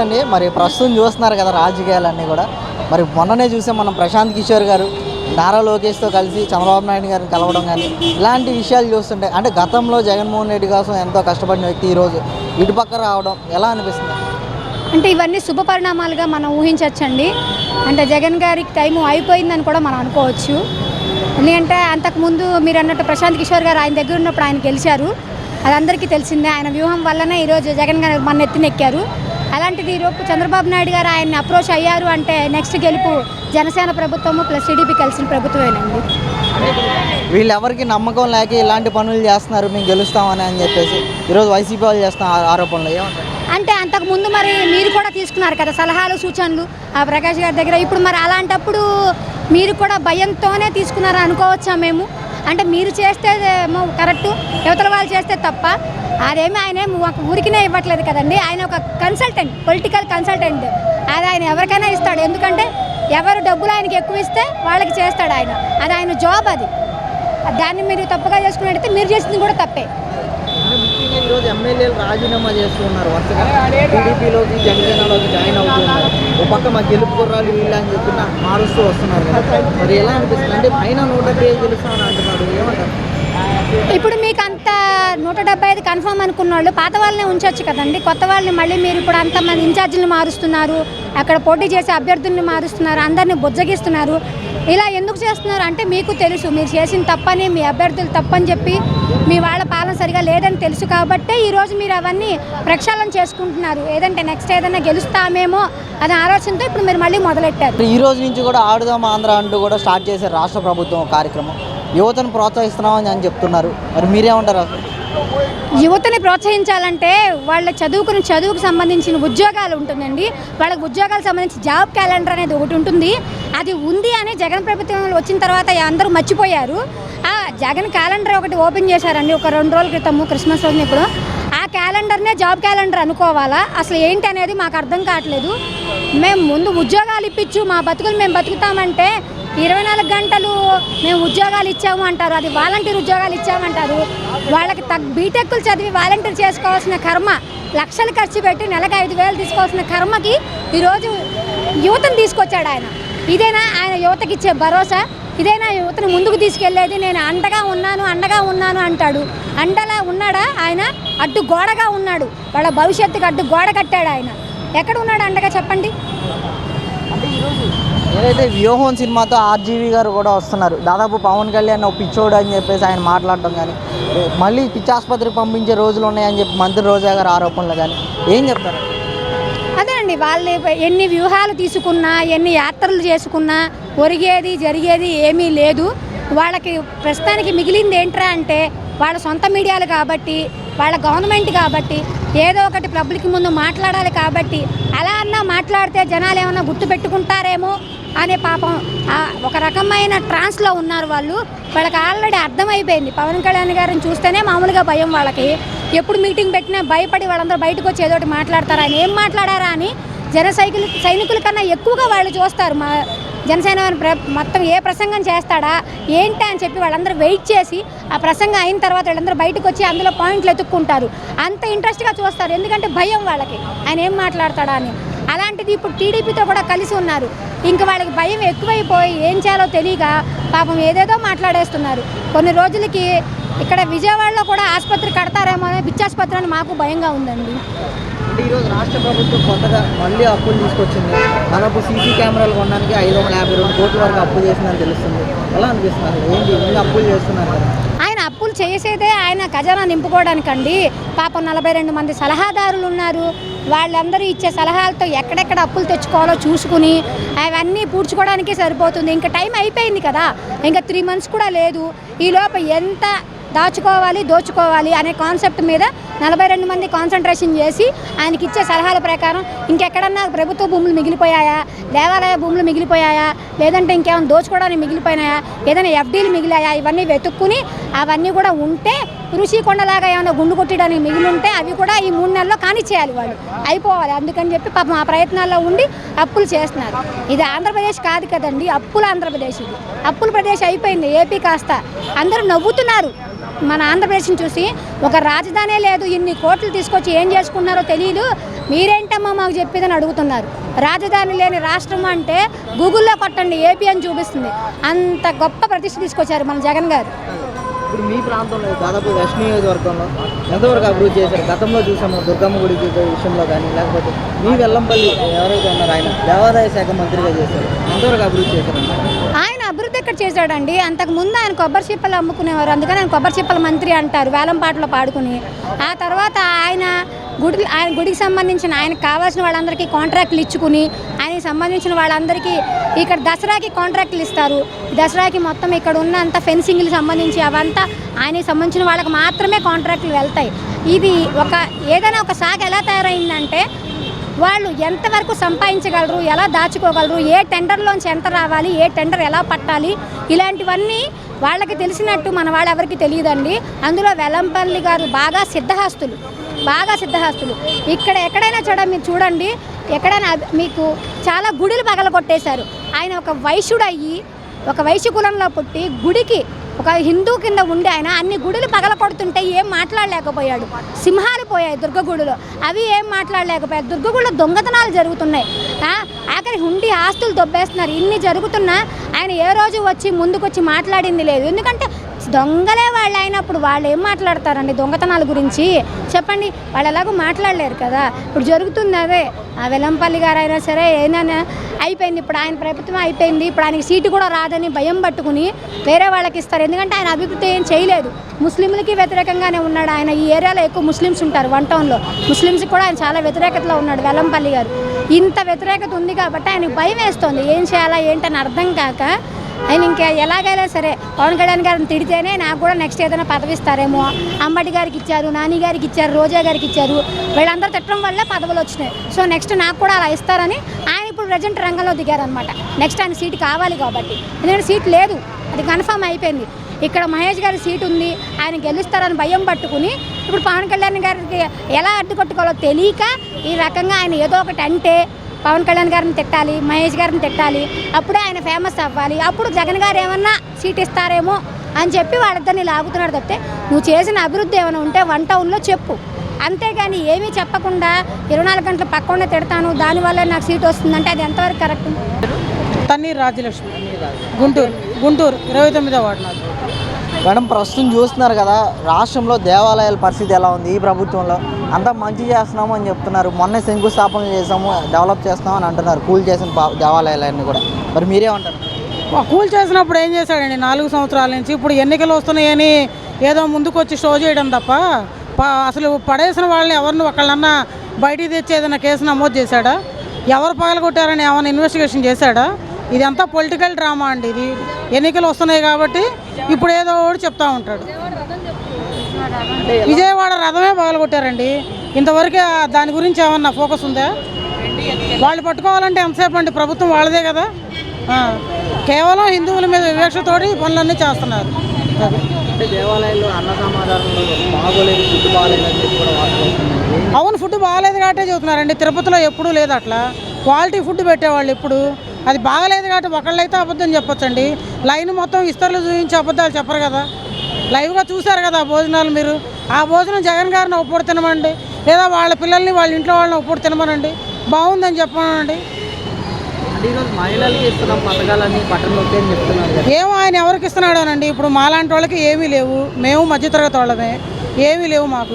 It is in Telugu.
అండి మరి ప్రస్తుతం చూస్తున్నారు కదా రాజకీయాలన్నీ కూడా. మరి మొన్ననే చూసాం మనం ప్రశాంత్ కిషోర్ గారు నారా లోకేష్తో కలిసి చంద్రబాబు నాయుడు గారిని కలవడం కానీ ఇలాంటి విషయాలు చూస్తుంటే అంటే గతంలో జగన్మోహన్ రెడ్డి కోసం ఎంతో కష్టపడిన వ్యక్తి ఈరోజు ఇటుపక్క రావడం ఎలా అనిపిస్తుంది? అంటే ఇవన్నీ శుభ పరిణామాలుగా మనం ఊహించవచ్చండి అంటే జగన్ గారికి టైం అయిపోయిందని కూడా మనం అనుకోవచ్చు. ఎందుకంటే అంతకుముందు మీరు అన్నట్టు ప్రశాంత్ కిషోర్ గారు ఆయన దగ్గర ఉన్నప్పుడు ఆయన గెలిచారు. అది అందరికీ తెలిసిందే. ఆయన వ్యూహం వల్లనే ఈరోజు జగన్ గారు మన ఎత్తినెక్కారు అలాంటిది ఈరోజు చంద్రబాబు నాయుడు గారు ఆయన్ని అప్రోచ్ అయ్యారు అంటే నెక్స్ట్ గెలుపు జనసేన ప్రభుత్వము ప్లస్ టీడీపీ కలిసిన ప్రభుత్వమేనండి. వీళ్ళు ఎవరికి నమ్మకం లేక ఇలాంటి పనులు చేస్తున్నారు మేము గెలుస్తామని అని చెప్పేసి ఈరోజు వైసీపీ వాళ్ళు చేస్తున్న ఆరోపణలు ఏమంటారు? అంటే అంతకు ముందు మరి మీరు కూడా తీసుకున్నారు కదా సలహాలు సూచనలు ఆ ప్రకాష్ గారి దగ్గర. ఇప్పుడు మరి అలాంటప్పుడు మీరు కూడా భయంతోనే తీసుకున్నారు అనుకోవచ్చా మేము? అంటే మీరు చేస్తే ఏమో కరెక్ట్ యువతల వాళ్ళు చేస్తే తప్ప అదేమి ఆయన ఏం ఒక ఊరికినే ఇవ్వట్లేదు కదండి. ఆయన ఒక కన్సల్టెంట్ పొలిటికల్ కన్సల్టెంట్ అది ఆయన ఎవరికైనా ఇస్తాడు. ఎందుకంటే ఎవరు డబ్బులు ఆయనకి ఎక్కువ ఇస్తే వాళ్ళకి చేస్తాడు ఆయన. అది ఆయన జాబ్ అది. దాన్ని మీరు తప్పుగా చేసుకున్నట్టయితే మీరు చేసింది కూడా తప్పే. అంటే ఈరోజు ఎమ్మెల్యేలు రాజీనామా చేస్తున్నారు వరుసగా టీడీపీలోకి జనసేనలోకి జాయిన్ అవుతున్నారు ఒక పక్క మా గెలుపు గుర్రాలు వీళ్ళు అని చెప్పి మారుస్తూ వస్తున్నారు కదా. మరి ఎలా అనిపిస్తుంది? అంటే పైన నూట పేరు గెలుస్తామని అంటున్నాడు. ఏమంటారు ఇప్పుడు మీకు అంత నూట డెబ్బై ఐదు కన్ఫర్మ్ అనుకున్న వాళ్ళు పాత వాళ్ళనే ఉంచొచ్చు కదండి. కొత్త వాళ్ళని మళ్ళీ మీరు ఇప్పుడు అంతమంది ఇన్ఛార్జీలు మారుస్తున్నారు. అక్కడ పోటీ చేసే అభ్యర్థుల్ని మారుస్తున్నారు. అందరిని బుజ్జగిస్తున్నారు. ఇలా ఎందుకు చేస్తున్నారు? అంటే మీకు తెలుసు మీరు చేసిన తప్పని మీ అభ్యర్థులు తప్పని చెప్పి మీ వాళ్ళ పాలన సరిగా లేదని తెలుసు కాబట్టే ఈరోజు మీరు అవన్నీ ప్రక్షాళన చేసుకుంటున్నారు. ఏదంటే నెక్స్ట్ ఏదైనా గెలుస్తామేమో అనే ఆలోచనతో ఇప్పుడు మీరు మళ్ళీ మొదలెట్టారు. ఈ రోజు నుంచి కూడా ఆడుదాం ఆంధ్ర అంటూ కూడా స్టార్ట్ చేశారు రాష్ట్ర ప్రభుత్వం కార్యక్రమం. యువతను ప్రోత్సహిస్తున్నామని అని చెప్తున్నారు. మరి మీరేమంటారు యువతని ప్రోత్సహించాలంటే వాళ్ళ చదువుకుని చదువుకు సంబంధించిన ఉద్యోగాలు ఉంటుందండి. వాళ్ళకి ఉద్యోగాలకు సంబంధించి జాబ్ క్యాలెండర్ అనేది ఒకటి ఉంటుంది. అది ఉంది అని జగన్ ప్రభుత్వం వచ్చిన తర్వాత అందరూ మర్చిపోయారు. ఆ జగన్ క్యాలెండర్ ఒకటి ఓపెన్ చేశారండి ఒక రెండు రోజుల క్రితము క్రిస్మస్ రోజున ఇప్పుడు. ఆ క్యాలెండర్నే జాబ్ క్యాలెండర్ అనుకోవాలా? అసలు ఏంటి అనేది మాకు అర్థం కావట్లేదు. మేము ముందు ఉద్యోగాలు ఇప్పించు మా బతుకులు మేము బతుకుతామంటే ఇరవై నాలుగు గంటలు మేము ఉద్యోగాలు ఇచ్చాము అంటారు. అది వాలంటీర్ ఉద్యోగాలు ఇచ్చామంటారు. వాళ్ళకి తగ్గ బీటెక్లు చదివి వాలంటీర్ చేసుకోవాల్సిన కర్మ లక్షలు ఖర్చు పెట్టి నెలకు ఐదు వేలు తీసుకోవాల్సిన కర్మకి ఈరోజు యువతను తీసుకొచ్చాడు ఆయన. ఇదేనా ఆయన యువతకి ఇచ్చే భరోసా? ఇదేనా యువతను ముందుకు తీసుకెళ్ళేది? నేను అండగా ఉన్నాను అండగా ఉన్నాను అంటాడు. అండలా ఉన్నాడా ఆయన? అడ్డు గోడగా ఉన్నాడు. వాళ్ళ భవిష్యత్తుకి అడ్డు గోడ కట్టాడు ఆయన. ఎక్కడ ఉన్నాడు అండగా చెప్పండి? అయితే వ్యూహం సినిమాతో ఆర్జీవి గారు కూడా వస్తున్నారు దాదాపు పవన్ కళ్యాణ్ ఒక పిచ్చోడు అని చెప్పేసి ఆయన మాట్లాడటం కానీ మళ్ళీ పిచ్చాసుపత్రికి పంపించే రోజులు ఉన్నాయని చెప్పి మంత్రి రోజా గారు ఆరోపణలు కానీ ఏం చెప్తారు? అదేనండి వాళ్ళు ఎన్ని వ్యూహాలు తీసుకున్నా ఎన్ని యాత్రలు చేసుకున్నా ఒరిగేది జరిగేది ఏమీ లేదు. వాళ్ళకి ప్రస్తుతానికి మిగిలింది ఏంట్రా అంటే వాళ్ళ సొంత మీడియాలు కాబట్టి వాళ్ళ గవర్నమెంట్ కాబట్టి ఏదో ఒకటి పబ్లిక్ ముందు మాట్లాడాలి కాబట్టి అలా అన్నా మాట్లాడితే జనాలు ఏమన్నా గుర్తుపెట్టుకుంటారేమో అనే పాపం. ఒక రకమైన ట్రాన్స్లో ఉన్నారు వాళ్ళు. వాళ్ళకి ఆల్రెడీ అర్థమైపోయింది. పవన్ కళ్యాణ్ గారిని చూస్తేనే మామూలుగా భయం వాళ్ళకి. ఎప్పుడు మీటింగ్ పెట్టినా భయపడి వాళ్ళందరూ బయటకు వచ్చి ఏదోటి మాట్లాడతారా అని. ఏం మాట్లాడారా అని జన సైకిల్ సైనికుల కన్నా ఎక్కువగా వాళ్ళు చూస్తారు మా జనసేన ప్ర మొత్తం ఏ ప్రసంగం చేస్తాడా ఏంటి అని చెప్పి వాళ్ళందరూ వెయిట్ చేసి ఆ ప్రసంగం అయిన తర్వాత వాళ్ళందరూ బయటకు వచ్చి అందులో పాయింట్లు ఎత్తుక్కుంటారు. అంత ఇంట్రెస్ట్గా చూస్తారు. ఎందుకంటే భయం వాళ్ళకి. ఆయన ఏం మాట్లాడతాడా అని. అలాంటిది ఇప్పుడు టీడీపీతో కూడా కలిసి ఉన్నారు. ఇంక వాళ్ళకి భయం ఎక్కువైపోయి ఏం చేయాలో తెలియక పాపం ఏదేదో మాట్లాడేస్తున్నారు. కొన్ని రోజులకి ఇక్కడ విజయవాడలో కూడా ఆసుపత్రి కడతారేమో అని బిచ్చాసుపత్రి అని మాకు భయంగా ఉందండి. అంటే ఈరోజు రాష్ట్ర ప్రభుత్వం కొత్తగా మళ్ళీ అప్పులు తీసుకొచ్చింది. దాదాపు సీసీ కెమెరాలు కొనడానికి ఐదు వందల యాభై రెండు కోట్ల వరకు అప్పు చేసిందని తెలుస్తుంది. ఎలా అనిపిస్తుంది? అసలు ఏంటి? ఇంకా అప్పులు చేస్తున్నారు ఆయన అప్పులు చేసేదే ఆయన ఖజానా నింపుకోవడానికండి. పాపం నలభై రెండు మంది సలహాదారులు ఉన్నారు. వాళ్ళందరూ ఇచ్చే సలహాలతో ఎక్కడెక్కడ అప్పులు తెచ్చుకోవాలో చూసుకుని అవన్నీ పూడ్చుకోవడానికే సరిపోతుంది. ఇంకా టైం అయిపోయింది కదా. ఇంకా త్రీ మంత్స్ కూడా లేదు. ఈ లోపు ఎంత దాచుకోవాలి దోచుకోవాలి అనే కాన్సెప్ట్ మీద నలభై రెండు మంది కాన్సన్ట్రేషన్ చేసి ఆయనకి ఇచ్చే సలహాల ప్రకారం ఇంకెక్కడన్నా ప్రభుత్వ భూములు మిగిలిపోయాయా దేవాలయ భూములు మిగిలిపోయాయా లేదంటే ఇంకేమైనా దోచుకోవడానికి మిగిలిపోయినాయా ఏదైనా ఎఫ్డీలు మిగిలాయా ఇవన్నీ వెతుక్కుని అవన్నీ కూడా ఉంటే ఋషికొండలాగా ఏమైనా గుండు కొట్టడానికి మిగిలి ఉంటే అవి కూడా ఈ మూడు నెలల్లో కానిచ్చేయాలి వాళ్ళు. అయిపోవాలి. అందుకని చెప్పి పాపం ఆ ప్రయత్నాల్లో ఉండి అప్పులు చేస్తున్నారు. ఇది ఆంధ్రప్రదేశ్ కాదు కదండి అప్పుల ఆంధ్రప్రదేశ్ ఇది. అప్పుల ప్రదేశ్ అయిపోయింది. ఏపీ కాస్త. అందరూ నవ్వుతున్నారు. మన ఆంధ్రప్రదేశ్ని చూసి ఒక రాజధానే లేదు ఇన్ని కోట్లు తీసుకొచ్చి ఏం చేసుకున్నారో తెలియదు మీరేంటమ్మా మాకు చెప్పేదని అడుగుతున్నారు. రాజధాని లేని రాష్ట్రం అంటే గూగుల్లో కొట్టండి ఏపీ అని చూపిస్తుంది. అంత గొప్ప ప్రతిష్ట తీసుకొచ్చారు మన జగన్ గారు. ఇప్పుడు మీ ప్రాంతంలో దాదాపు వెస్ట్ నియోజకవర్గంలో ఎంతవరకు అభివృద్ధి చేశారు? గతంలో చూసాము దుర్గమ్మ గుడి విషయంలో కానీ లేకపోతే మీ వెల్లంపల్లి ఎవరైతే ఉన్నారో ఆయన దేవాదాయ శాఖ మంత్రిగా చేశారు. ఎంతవరకు అభివృద్ధి చేశారు ఆయన ఇక్కడ చేశాడండి? అంతకు ముందు ఆయన కొబ్బరి చిప్పలు అమ్ముకునేవారు. అందుకని ఆయన కొబ్బరి చిప్పల మంత్రి అంటారు వేలం పాటలు పాడుకుని. ఆ తర్వాత ఆయన గుడి ఆయన గుడికి సంబంధించిన ఆయనకు కావాల్సిన వాళ్ళందరికీ కాంట్రాక్ట్లు ఇచ్చుకుని ఆయనకి సంబంధించిన వాళ్ళందరికీ ఇక్కడ దసరాకి కాంట్రాక్ట్లు ఇస్తారు. దసరాకి మొత్తం ఇక్కడ ఉన్న అంత ఫెన్సింగ్లు సంబంధించి అవంతా ఆయనకి సంబంధించిన వాళ్ళకి మాత్రమే కాంట్రాక్ట్లు వెళ్తాయి. ఇది ఒక ఏదైనా ఒక శాఖ ఎలా తయారైందంటే వాళ్ళు ఎంతవరకు సంపాదించగలరు ఎలా దాచుకోగలరు ఏ టెండర్లోంచి ఎంత రావాలి ఏ టెండర్ ఎలా పట్టాలి ఇలాంటివన్నీ వాళ్ళకి తెలిసినట్టు మన వాళ్ళు ఎవరికి తెలియదండి. అందులో వెలంపల్లి గారు బాగా సిద్ధహస్తులు బాగా సిద్ధహస్తులు. ఇక్కడ ఎక్కడైనా చూడ మీరు చూడండి ఎక్కడైనా మీకు చాలా గుడులు పగలగొట్టేశారు. ఆయన ఒక వైశ్యుడు అయ్యి ఒక వైశ్య కులంలో పుట్టి గుడికి ఒక హిందూ కింద ఉండి ఆయన అన్ని గుడులు పగల కొడుతుంటే ఏం మాట్లాడలేకపోయాడు. సింహాలు పోయాయి దుర్గగుడిలో అవి ఏం మాట్లాడలేకపోయాయి. దుర్గగుడిలో దొంగతనాలు జరుగుతున్నాయి. ఆఖరి హుండి ఆస్తులు దొబ్బేస్తున్నారు. ఇన్ని జరుగుతున్నా ఆయన ఏ రోజు వచ్చి ముందుకొచ్చి మాట్లాడింది లేదు. ఎందుకంటే దొంగలే వాళ్ళు అయినప్పుడు వాళ్ళు ఏం మాట్లాడతారండి దొంగతనాల గురించి? చెప్పండి. వాళ్ళు ఎలాగో మాట్లాడలేరు కదా. ఇప్పుడు జరుగుతుంది అదే. ఆ వెలంపల్లి గారు అయినా సరే ఏదైనా అయిపోయింది. ఇప్పుడు ఆయన ప్రభుత్వం అయిపోయింది. ఇప్పుడు ఆయనకి సీటు కూడా రాదని భయం పట్టుకుని వేరే వాళ్ళకి ఇస్తారు. ఎందుకంటే ఆయన అభివృద్ధి ఏం చేయలేదు. ముస్లింలకి వ్యతిరేకంగానే ఉన్నాడు ఆయన. ఈ ఏరియాలో ఎక్కువ ముస్లిమ్స్ ఉంటారు వన్ టౌన్లో. ముస్లిమ్స్కి కూడా ఆయన చాలా వ్యతిరేకతలో ఉన్నాడు వెలంపల్లి గారు. ఇంత వ్యతిరేకత ఉంది కాబట్టి ఆయనకు భయం వేస్తుంది. ఏం చేయాలా? ఏంటని అర్థం కాక ఆయన ఇంకా ఎలాగైనా సరే పవన్ కళ్యాణ్ గారిని తిడితేనే నాకు కూడా నెక్స్ట్ ఏదైనా పదవి ఇస్తారేమో. అంబటి గారికి ఇచ్చారు నాని గారికి ఇచ్చారు రోజా గారికి ఇచ్చారు. వీళ్ళందరూ తిట్టడం వల్లే పదవులు వచ్చినాయి. సో నెక్స్ట్ నాకు కూడా అలా ఇస్తారని ఆయన ఇప్పుడు ప్రజెంట్ రంగంలో దిగారనమాట నెక్స్ట్ ఆయన సీట్ కావాలి కాబట్టి. ఎందుకంటే సీట్ లేదు. అది కన్ఫర్మ్ అయిపోయింది. ఇక్కడ మహేష్ గారి సీట్ ఉంది. ఆయన గెలుస్తారని భయం పట్టుకుని ఇప్పుడు పవన్ కళ్యాణ్ గారికి ఎలా అడ్డుకట్టుకోవాలో తెలియక ఈ రకంగా ఆయన ఏదో ఒకటి అంటే పవన్ కళ్యాణ్ గారిని తిట్టాలి మహేష్ గారిని తిట్టాలి అప్పుడే ఆయన ఫేమస్ అవ్వాలి అప్పుడు జగన్ గారు ఏమన్నా సీట్ ఇస్తారేమో అని చెప్పి వాళ్ళిద్దరిని లాగుతున్నాడు తప్పితే నువ్వు చేసిన అభివృద్ధి ఏమైనా ఉంటే వన్ టౌన్లో చెప్పు. అంతేగాని ఏమీ చెప్పకుండా ఇరవై నాలుగు గంటలు పక్కనే తిడతాను దానివల్ల నాకు సీట్ వస్తుందంటే అది ఎంతవరకు కరెక్ట్? తన్నీర్ రాజలక్ష్మి గుంటూరు. గుంటూరు. ఇరవై తొమ్మిదో వార్డు మేడం ప్రస్తుతం చూస్తున్నారు కదా రాష్ట్రంలో దేవాలయాల పరిస్థితి ఎలా ఉంది ఈ ప్రభుత్వంలో? అంతా మంచి చేస్తున్నాము అని చెప్తున్నారు. మొన్న శంకుస్థాపన చేసాము డెవలప్ చేస్తాము అని అంటున్నారు కూల్ చేసిన దేవాలయాలన్నీ కూడా. మరి మీరేమంటారు? ఉంటారు కూల్ చేసినప్పుడు ఏం చేశాడండి? నాలుగు సంవత్సరాల నుంచి ఇప్పుడు ఎన్నికలు వస్తున్నాయని ఏదో ముందుకు వచ్చి షో చేయడం తప్ప ప- అసలు పడేసిన వాళ్ళని ఎవరిని ఒకళ్ళన్నా బయటికి తెచ్చి ఏదైనా కేసు నమోదు చేశాడా? ఎవరు పగలగొట్టారని ఏమైనా ఇన్వెస్టిగేషన్ చేశాడా? ఇదంతా పొలిటికల్ డ్రామా అండి. ఇది ఎన్నికలు వస్తున్నాయి కాబట్టి ఇప్పుడు ఏదో ఒకటి చెప్తా ఉంటాడు. విజయవాడ రథమే పగలగొట్టారండి. ఇంతవరకు దాని గురించి ఏమన్నా ఫోకస్ ఉందా? వాళ్ళు పట్టుకోవాలంటే ఎంతసేపు అండి? ప్రభుత్వం వాళ్ళదే కదా. కేవలం హిందువుల మీద వివక్షతోటి పనులన్నీ చేస్తున్నారు. అవును ఫుడ్ బాగాలేదు కాబట్టే చెబుతున్నారండి. తిరుపతిలో ఎప్పుడూ లేదు అట్లా. క్వాలిటీ ఫుడ్ పెట్టేవాళ్ళు ఇప్పుడు అది బాగలేదు కాబట్టి ఒకళ్ళైతే అబద్ధం చెప్పొచ్చండి. లైన్ మొత్తం ఇస్తర్లు చూపించి అబద్ధాలు చెప్పరు కదా. లైవ్గా చూశారు కదా ఆ భోజనాలు మీరు. ఆ భోజనం జగన్ గారిని ఒప్పుడు తినమండి. లేదా వాళ్ళ పిల్లల్ని వాళ్ళ ఇంట్లో వాళ్ళని ఒప్పుడు తినమనండి. బాగుందని చెప్పమనండి. ఏమో ఆయన ఎవరికి ఇస్తున్నాడోనండి. ఇప్పుడు మాలాంటి వాళ్ళకి ఏమీ లేవు. మేము మధ్యతరగతి వాళ్ళమే. ఏమీ లేవు మాకు.